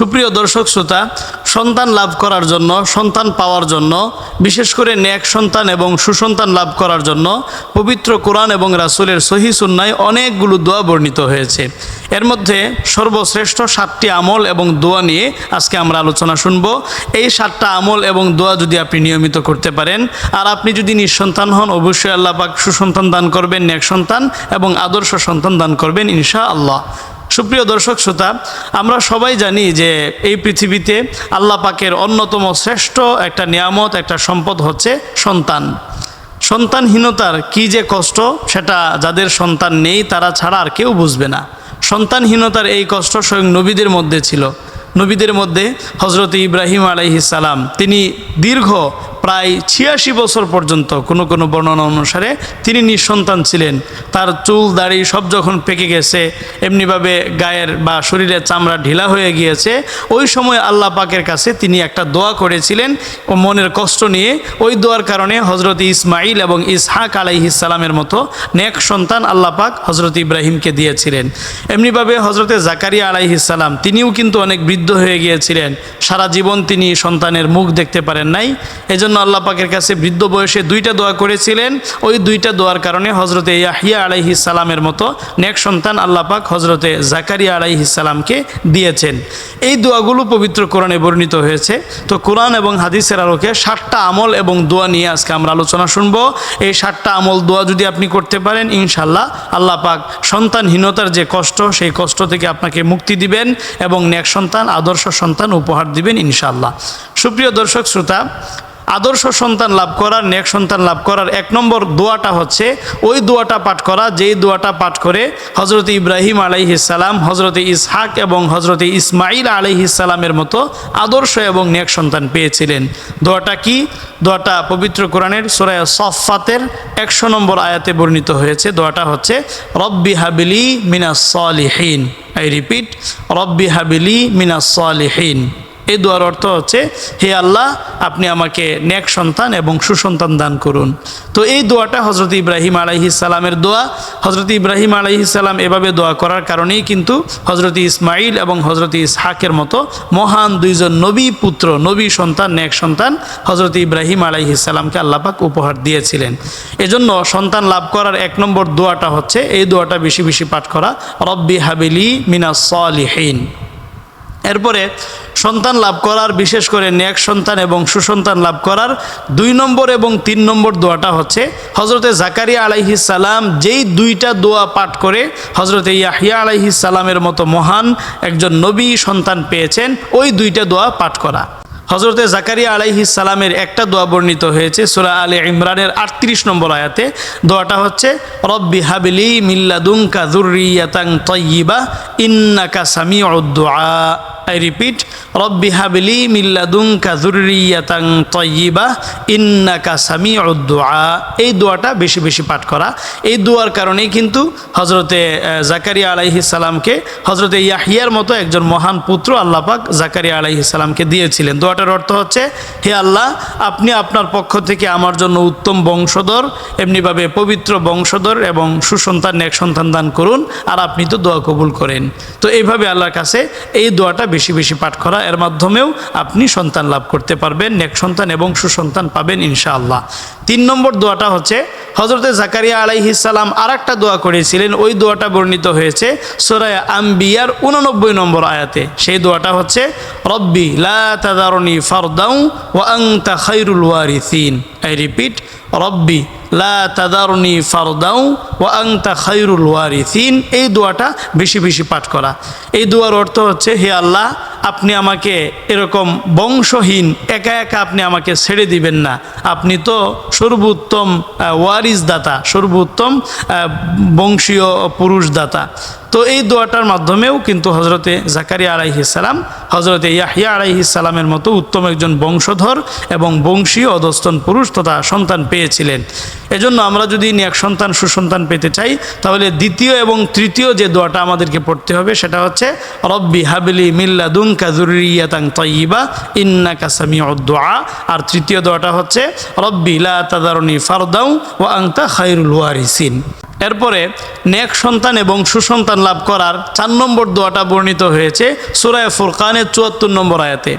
সুপ্রিয় দর্শক শ্রোতা, সন্তান লাভ করার জন্য, সন্তান পাওয়ার জন্য, বিশেষ করে ন্যাক সন্তান এবং সুসন্তান লাভ করার জন্য পবিত্র কোরআন এবং রাসুলের সহি সুন্নায় অনেকগুলো দোয়া বর্ণিত হয়েছে। এর মধ্যে সর্বশ্রেষ্ঠ সাতটি আমল এবং দোয়া নিয়ে আজকে আমরা আলোচনা শুনব। এই সাতটা আমল এবং দোয়া যদি আপনি নিয়মিত করতে পারেন, আর আপনি যদি নিঃসন্তান হন, অবশ্যই আল্লাহ পাক সুসন্তান দান করবেন ন্যাক সন্তান এবং আদর্শ সন্তান দান করবেন ইনশা আল্লাহ সুপ্রিয় দর্শক শ্রোতা, আমরা সবাই জানি যে এই পৃথিবীতে আল্লাহ পাকের অন্যতম শ্রেষ্ঠ একটা নিয়ামত, একটা সম্পদ হচ্ছে সন্তান। সন্তানহীনতার কি যে কষ্ট, সেটা যাদের সন্তান নেই তারা ছাড়া আর কেউ বুঝবে না। সন্তানহীনতার এই কষ্ট স্বয়ং নবীদের মধ্যে ছিল। নবীদের মধ্যে হজরত ইব্রাহিম আলাইহিসালাম তিনি দীর্ঘ প্রায় ছিয়াশি বছর পর্যন্ত কোনো কোনো বর্ণনা অনুসারে তিনি নিঃসন্তান ছিলেন। তার চুল, দাড়ি সব যখন পেকে গেছে, এমনিভাবে গায়ের বা শরীরের চামড়া ঢিলা হয়ে গিয়েছে, ওই সময় আল্লাহ পাকের কাছে তিনি একটা দোয়া করেছিলেন ও মনের কষ্ট নিয়ে। ওই দোয়ার কারণে হজরত ইসমাইল এবং ইসহাক আলাইহিসালামের মতো নেক সন্তান আল্লাহ পাক হজরত ইব্রাহিমকে দিয়েছিলেন। এমনিভাবে হজরতে জাকারিয়া আলাইহিসালাম তিনিও কিন্তু অনেক বৃদ্ধ হয়ে গিয়েছিলেন। সারা জীবন তিনি সন্তানের মুখ দেখতে পারেন নাই। এজন্য আল্লাহ পাকের কাছে বৃদ্ধ বয়সে দুইটা দোয়া করেছিলেন। ওই দুইটা দোয়ার কারণে হজরতে ইয়াহিয়া আলাইহি সালামের মতো নেক সন্তান আল্লাহ পাক হজরতে জাকারিয়া আলাইহি সালামকে দিয়েছেন। এই দোয়াগুলো পবিত্র কোরআনে বর্ণিত হয়েছে। তো কোরআন এবং হাদিসের আলোকে ষাটটা আমল এবং দোয়া নিয়ে আজকে আমরা আলোচনা শুনব। এই ষাটটা আমল দোয়া যদি আপনি করতে পারেন ইনশাল্লাহ আল্লাহ পাক সন্তানহীনতার যে কষ্ট, সেই কষ্ট থেকে আপনাকে মুক্তি দিবেন এবং নেক সন্তান, আদর্শ সন্তান উপহার দিবেন ইনশাল্লাহ সুপ্রিয় দর্শক, শ্রোতা আদর্শ সন্তান লাভ করার, নেক সন্তান লাভ করার এক নম্বর দোয়াটা হচ্ছে, ওই দোয়াটা পাঠ করা, যেই দোয়াটা পাঠ করে হজরত ইব্রাহিম আলাইহিসাল্লাম হজরত ইসহাক এবং হজরত ইসমাইল আলাইহিসাল্লামের মতো আদর্শ এবং নেক সন্তান পেয়েছিলেন। দোয়াটা কি? দোয়াটা পবিত্র কোরআনের সোরায় সফাতের একশো নম্বর আয়াতে বর্ণিত হয়েছে। দোয়াটা হচ্ছে, রব্বি হাবিলি মিনাস সলিহীন। আই রিপিট, রব্বি হাবিলি মিনাস সলিহীন। এই দোয়ার অর্থ হচ্ছে, হে আল্লাহ, আপনি আমাকে নেক সন্তান এবং সুসন্তান দান করুন। তো এই দোয়াটা হজরত ইব্রাহিম আলাইহি সালামের দোয়া। হজরত ইব্রাহিম আলাইহি সালাম এভাবে দোয়া করার কারণেই কিন্তু হজরত ইসমাইল এবং হজরত ইসহাকের মতো মহান দুইজন নবী পুত্র, নবী সন্তান, নেক সন্তান হজরত ইব্রাহিম আলাইহি সালামকে আল্লাপাক উপহার দিয়েছিলেন। এজন্য সন্তান লাভ করার এক নম্বর দোয়াটা হচ্ছে, এই দোয়াটা বেশি বেশি পাঠ করা, রব্বি হাবিলি মিনাস সলিহীন। এরপরে সন্তান লাভ করার, বিশেষ করে ন্যাক সন্তান এবং সুসন্তান লাভ করার দুই নম্বর এবং তিন নম্বর দোয়াটা হচ্ছে হজরতে জাকারিয়া আলাইহি সালাম যেই দুইটা দোয়া পাঠ করে হজরতে ইয়াহিয়া আলাইহি সালামের মতো মহান একজন নবী সন্তান পেয়েছেন, ওই দুইটা দোয়া পাঠ করা। হজরতে জাকারিয়া আলাইহি সালামের একটা দোয়া বর্ণিত হয়েছে, সুরা আলে ইমরানের আটত্রিশ নম্বর আয়াতে। দোয়াটা হচ্ছে, রব্বি হাবিলি মিল্লাদুঙ্কা জুরিয়াতাং তৈবা ইন্নাকা সামি আই রিপিট রব্বি হাবিলি মিল্লাদুঙ্কা জুরিয়াতাং তয়্যিবা ইন্নাকা সামিউদ্দুআ এই দোয়াটা বেশি বেশি পাঠ করা। এই দোয়ার কারণেই কিন্তু হজরতে জাকারিয়া আলাইহি সালামকে হজরতে ইয়াহিয়ার মতো একজন মহান পুত্র আল্লাহ পাক জাকারিয়া আলাইহি সালামকে দিয়েছিলেন। দোয়াটার অর্থ হচ্ছে, হে আল্লাহ, আপনি আপনার পক্ষ থেকে আমার জন্য উত্তম বংশধর, এমনিভাবে পবিত্র বংশধর এবং সুসন্তান এক সন্তান দান করুন, আর আপনি তো দোয়া কবুল করেন। তো এইভাবে আল্লাহর কাছে এই দোয়াটা বেশি বেশি পাঠ করা এর মাধ্যমেও আপনি সন্তান লাভ করতে পারবেন নেক সন্তান এবং সুসন্তান পাবেন ইনশাআল্লাহ। তিন নম্বর দোয়াটা হচ্ছে হজরতে জাকারিয়া আলাইহিস সালাম আর একটা দোয়া করেছিলেন, ওই দোয়াটা বর্ণিত হয়েছে সোরায় আম্বিয়ার উননব্বই নম্বর আয়াতে। সেই দোয়াটা হচ্ছে, রব্বি লা ফারদাউ ওয়া আংতা খাইরুল ওয়ারিসিন। আই রিপিট, রব্বি লা ফারদাউ ওয়া আংতা খাইরুল ওয়ারিসিন। এই দোয়াটা বেশি বেশি পাঠ করা। এই দোয়ার অর্থ হচ্ছে, হে আল্লাহ, আপনি আমাকে এরকম বংশহীন, একা একা আপনি আমাকে ছেড়ে দিবেন না। আপনি তো সর্বোত্তম ওয়ারিস দাতা সর্বোত্তম বংশীয় পুরুষ দাতা তো এই দোয়াটার মাধ্যমেও কিন্তু হজরতে জাকারিয়া আলাইহিসালাম হজরতে ইয়াহিয়া আলাইহিসালামের মতো উত্তম একজন বংশধর এবং বংশীয় অধস্তন পুরুষ তথা সন্তান পেয়েছিলেন। এজন্য আমরা যদি এক সন্তান, সুসন্তান পেতে চাই, তাহলে দ্বিতীয় এবং তৃতীয় যে দোয়াটা আমাদেরকে পড়তে হবে সেটা হচ্ছে, রব্বি হাবিলি মিল্লাদুং কাজুরিয়াতাং তয়িবা ইন্না কাসামি দোয়া। আর তৃতীয় দোয়াটা হচ্ছে, রব্বি লা তাদারনি ফারদাউ ও আংতা খাইরুল ওয়ারিসিন। এরপরে নেক সন্তান এবং সুসন্তান লাভ করার চার নম্বর দোয়াটা বর্ণিত হয়েছে সুরায় ফুরকানের চুয়াত্তর নম্বর আয়াতে।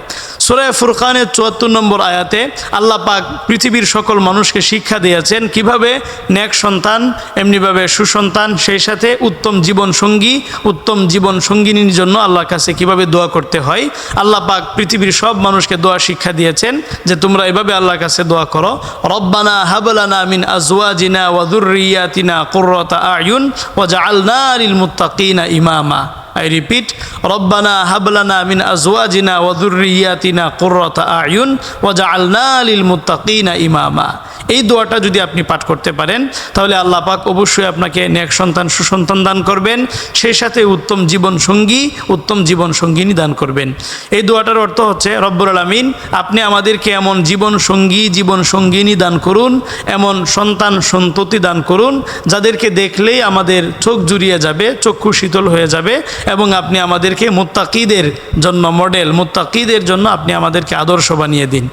সুরায় ফুরকানের চুয়াত্তর নম্বর আয়াতে আল্লাহ পাক পৃথিবীর সকল মানুষকে শিক্ষা দিয়েছেন কীভাবে নেক সন্তান, এমনিভাবে সুসন্তান, সেই সাথে উত্তম জীবন সঙ্গী, উত্তম জীবন সঙ্গিনীর জন্য আল্লাহর কাছে কীভাবে দোয়া করতে হয়। আল্লাহ পাক পৃথিবীর সব মানুষকে দোয়া শিক্ষা দিয়েছেন যে তোমরা এভাবে আল্লাহর কাছে দোয়া করো। রব্বানা হাবলানা মিন আজওয়াজিনা ওয়া যুররিয়াতিনা কুররাতা আয়ুন ওয়া জাআলনা লিল মুত্তাকিনা ইমামা আই রিপিট রব্বানা হাবলানা মিন আজওয়াজিনা ওয়া যুররিয়াতিনা কুররাতা আয়ুন ওয়া জাআলনা লিল মুত্তাকিনা ইমামা। এই দোয়াটা যদি আপনি পাঠ করতে পারেন, তাহলে আল্লাহ পাক অবশ্যই আপনাকে নেক সন্তান, সুসন্তান দান করবেন। সেই সাথে উত্তম জীবন সঙ্গী, উত্তম জীবন সঙ্গিনী দান করবেন। এই দোয়াটার অর্থ হচ্ছে, রব্বুল আলমিন, আপনি আমাদেরকে এমন জীবন সঙ্গী, জীবন সঙ্গিনী দান করুন, এমন সন্তান সন্ততি দান করুন, যাদেরকে দেখলেই আমাদের চোখ জুড়িয়ে যাবে, চক্ষু শীতল হয়ে যাবে, এবং আপনি আমাদেরকে মুত্তাকিদের জন্য মডেল মুত্তাকিদের জন্য আপনি আমাদেরকে আদর্শ বানিয়ে দিন।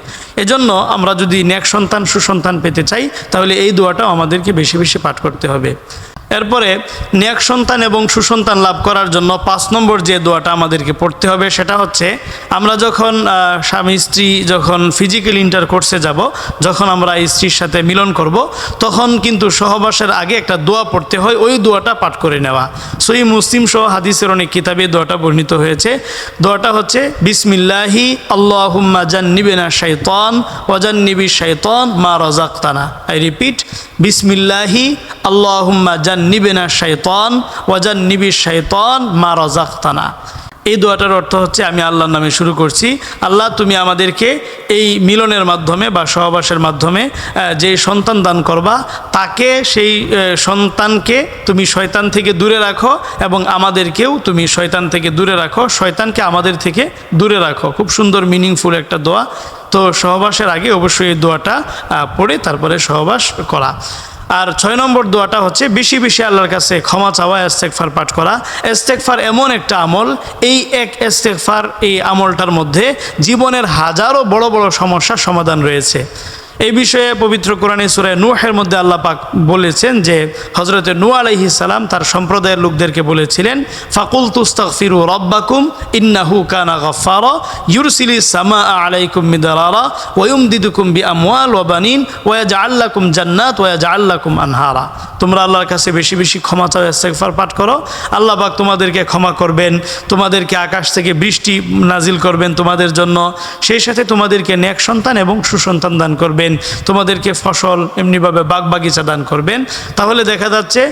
এজন্য আমরা যদি নেক সন্তান, সুসন্তান পেতে চাই, তাহলে এই দোয়াটাও আমাদেরকে বেশি বেশি পাঠ করতে হবে। এরপরে নেক সন্তান এবং সুসন্তান লাভ করার জন্য পাঁচ নম্বর যে দোয়াটা আমাদেরকে পড়তে হবে সেটা হচ্ছে, আমরা যখন স্বামী স্ত্রী যখন ফিজিক্যাল ইন্টারকোর্সে যাব, যখন আমরা স্ত্রীর সাথে মিলন করব, তখন কিন্তু সহবাসের আগে একটা দোয়া পড়তে হয়, ওই দোয়াটা পাঠ করে নেওয়া। সই মুসলিম সহ হাদিসের অনেক কিতাবে দোয়াটা বর্ণিত হয়েছে। দোয়াটা হচ্ছে, বিসমিল্লাহি আল্লাহুম্মা জান্নিবেনা শাইতান ওয়াজান্নিবি শাইতান মা রাজাক্তানা আই রিপিট, বিসমিল্লাহি আল্লাহুম্মা জান্নিবেনা শাইতান ওয়াজান্নিবি শাইতান মা রাজাক্তানা এই দোয়াটার অর্থ হচ্ছে আমি আল্লাহর নামে শুরু করছি। আল্লাহ, তুমি আমাদেরকে এই মিলনের মাধ্যমে বা সহবাসের মাধ্যমে যে সন্তান দান করবা, তাকে সেই সন্তানকে তুমি শয়তান থেকে দূরে রাখো এবং আমাদেরকেও তুমি শয়তান থেকে দূরে রাখো, শয়তানকে আমাদের থেকে দূরে রাখো। খুব সুন্দর মিনিংফুল একটা দোয়া। তো সহবাসের আগে অবশ্যই এই দোয়াটা পড়ে তারপরে সহবাস করা। আর ছয় নম্বর দোয়াটা হচ্ছে, বেশি বেশি আল্লাহর কাছে ক্ষমা চাওয়া এস্তেকফার পাঠ করা। এস্তেকফার এমন একটা আমল, এই এক এস্তেকফার এই আমলটার মধ্যে জীবনের হাজারো বড় বড় সমস্যার সমাধান রয়েছে। এই বিষয়ে পবিত্র কোরআনে সুরায় নুহের মধ্যে আল্লাহ পাক বলেছেন যে হজরতে নু আলাইহি সালাম তার সম্প্রদায়ের লোকদেরকে বলেছিলেন ফাকুল তুস্তক ফিরু রব্বাকুম, ইন্নাহু কানা গফফারা, ইউরসিলি সামা আলাইকুম মিদারারা ওয়ুমদিদুকুম বি আমওয়াল ওয়া বানিন, ওয়া জাআল্লাকুম জান্নাত, ওয়া জাআল্লাকুম আনহারা। তোমরা আল্লাহর কাছে বেশি বেশি ক্ষমা চাও, ইস্তেগফার পাঠ করো। আল্লাহ পাক তোমাদেরকে ক্ষমা করবেন, তোমাদেরকে আকাশ থেকে বৃষ্টি নাজিল করবেন তোমাদের জন্য। সেই সাথে তোমাদেরকে নেক সন্তান এবং সুসন্তান দান করবেন। তোমাদেরকে ফসল এমনিভাবে বাগ বাগিচা দান করবেন। তাহলে দেখা যাচ্ছে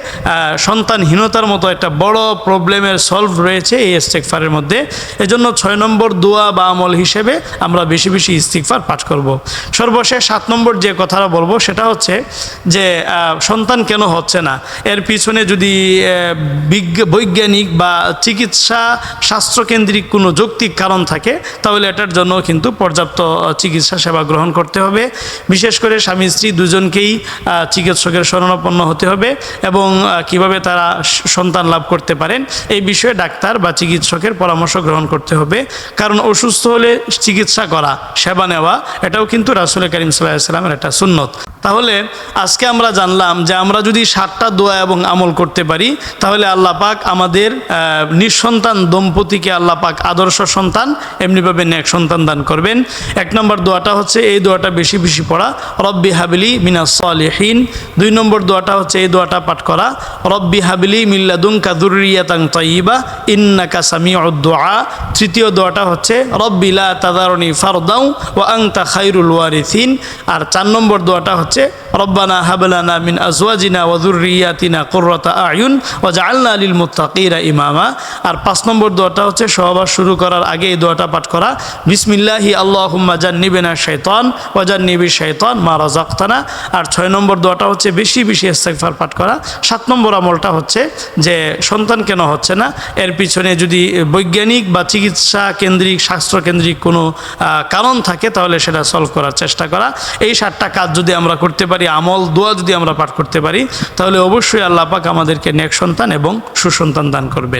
সন্তানহীনতার মতো একটা বড় প্রবলেমের সলভ রয়েছে এই ইস্তেকফারের মধ্যে। এজন্য ছয় নম্বর দোয়া বা আমল হিসেবে আমরা বেশি বেশি ইস্তিকফার পাঠ করব। সর্বশেষ সাত নম্বর যে কথাটা বলব, সেটা হচ্ছে যে সন্তান কেন হচ্ছে না? এর পিছনে যদি বিজ্ঞ- বৈজ্ঞানিক বা চিকিৎসা স্বাস্থ্যকেন্দ্রিক কোনো যৌক্তিক কারণ থাকে, তাহলে এটার জন্য কিন্তু পর্যাপ্ত চিকিৎসা সেবা গ্রহণ করতে হবে। বিশেষ করে স্বামী স্ত্রী দুজনকেই চিকিৎসকের শরণাপন্ন হতে হবে এবং কীভাবে তারা সন্তান লাভ করতে পারেন, এই বিষয়ে ডাক্তার বা চিকিৎসকের পরামর্শ গ্রহণ করতে হবে। কারণ অসুস্থ হলে চিকিৎসা করা, সেবা নেওয়া, এটাও কিন্তু রাসুল করিম সাল্লাহ সাল্লামের একটা সুন্নত। তাহলে আজকে আমরা জানলাম যে আমরা যদি সাতটা দোয়া এবং আমল করতে পারি, তাহলে আল্লাহ পাক আমাদের নিঃসন্তান দম্পতিকে আল্লাহ পাক আদর্শ সন্তান, এমনিভাবে ন্যাক সন্তান দান করবেন। এক নম্বর দোয়াটা হচ্ছে, এই দোয়াটা বেশি বেশি পড়া। রব্বি হাবিলি মিনাস সালিহিন। দুই নম্বর দোয়াটা হচ্ছে, এই দোয়াটা পাঠ করা। রব্বি হাবিলি মিল্লাদুন কাদুরিয়াতাং তয়িবা ইন্নাকা সামিউদ দোয়া। তৃতীয় দোয়াটা হচ্ছে, রব্বি লা তাদারনি ফারদাউ ওয়া আংতা খাইরুল ওয়ারিথিন আর চার নম্বর দোয়াটা হচ্ছে রব্বানা হাবলানা মিন আজওয়াজিনা ওয়া যুররিয়াতিনা কুররাতা আয়ুন ওয়া জাআলনা লিল মুত্তাকিনা ইমামা। আর পাঁচ নম্বর দোয়াটা হচ্ছে, সহবাস শুরু করার আগে এই দোয়াটা পাঠ করা। বিসমিল্লাহি আল্লাহুম্মা জান্নিবিনা শাইতান ওয়া জান্নিবি শাইতান মা রাযাকতানা। আর ছয় নম্বর দোয়াটা হচ্ছে, বেশি বেশি ইস্তেগফার পাঠ করা। সাত নম্বর আমলটা হচ্ছে, যে সন্তান কেন হচ্ছে না, এর পিছনে যদি বৈজ্ঞানিক বা চিকিৎসা কেন্দ্রিক, স্বাস্থ্য কেন্দ্রিক কোনো কারণ থাকে, তাহলে সেটা সলভ করার চেষ্টা করা। এই সাতটা কাজ যদি আমরা করতে পারি, আমল, দোয়া যদি আমরা পাঠ করতে পারি, তাহলে অবশ্যই আল্লাহ পাক আমাদেরকে নেক সন্তান এবং সুসন্তান দান করবে